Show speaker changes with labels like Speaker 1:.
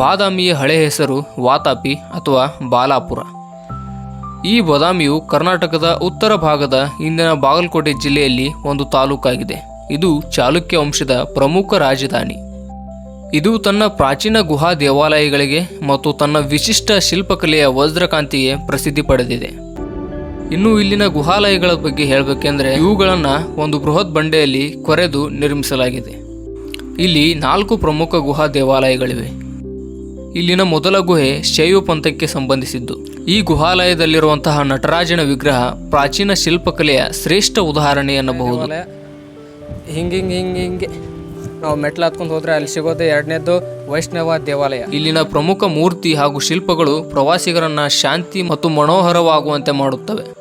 Speaker 1: ಬಾದಾಮಿಯ ಹಳೆ ಹೆಸರು ವಾತಾಪಿ ಅಥವಾ ಬಾಲಾಪುರ. ಈ ಬಾದಾಮಿಯು ಕರ್ನಾಟಕದ ಉತ್ತರ ಭಾಗದ ಇಂದಿನ ಬಾಗಲಕೋಟೆ ಜಿಲ್ಲೆಯಲ್ಲಿ ಒಂದು ತಾಲೂಕಾಗಿದೆ. ಇದು ಚಾಲುಕ್ಯ ವಂಶದ ಪ್ರಮುಖ ರಾಜಧಾನಿ. ಇದು ತನ್ನ ಪ್ರಾಚೀನ ಗುಹಾ ದೇವಾಲಯಗಳಿಗೆ ಮತ್ತು ತನ್ನ ವಿಶಿಷ್ಟ ಶಿಲ್ಪಕಲೆಯ ವಜ್ರಕಾಂತಿಗೆ ಪ್ರಸಿದ್ಧಿ ಪಡೆದಿದೆ. ಇನ್ನು ಇಲ್ಲಿನ ಗುಹಾಲಯಗಳ ಬಗ್ಗೆ ಹೇಳಬೇಕೆಂದರೆ ಇವುಗಳನ್ನು ಒಂದು ಬೃಹತ್ ಬಂಡೆಯಲ್ಲಿ ಕೊರೆದು ನಿರ್ಮಿಸಲಾಗಿದೆ. ಇಲ್ಲಿ ನಾಲ್ಕು ಪ್ರಮುಖ ಗುಹಾ ದೇವಾಲಯಗಳಿವೆ. ಇಲ್ಲಿನ ಮೊದಲ ಗುಹೆ ಶೈವ ಪಂಥಕ್ಕೆ ಸಂಬಂಧಿಸಿದ್ದು. ಈ ಗುಹಾಲಯದಲ್ಲಿರುವಂತಹ ನಟರಾಜನ ವಿಗ್ರಹ ಪ್ರಾಚೀನ ಶಿಲ್ಪಕಲೆಯ ಶ್ರೇಷ್ಠ ಉದಾಹರಣೆ ಎನ್ನಬಹುದು.
Speaker 2: ಹಿಂಗೆ ಹಿಂಗೆ ಹಿಂಗೆ ನಾವು ಮೆಟ್ಲು ಹತ್ಕೊಂಡು ಹೋದ್ರೆ ಅಲ್ಲಿ ಸಿಗೋದು ಎರಡನೇದು ವೈಷ್ಣವ ದೇವಾಲಯ.
Speaker 1: ಇಲ್ಲಿನ ಪ್ರಮುಖ ಮೂರ್ತಿ ಹಾಗೂ ಶಿಲ್ಪಗಳು ಪ್ರವಾಸಿಗರನ್ನ ಶಾಂತಿ ಮತ್ತು ಮನೋಹರವಾಗುವಂತೆ ಮಾಡುತ್ತವೆ.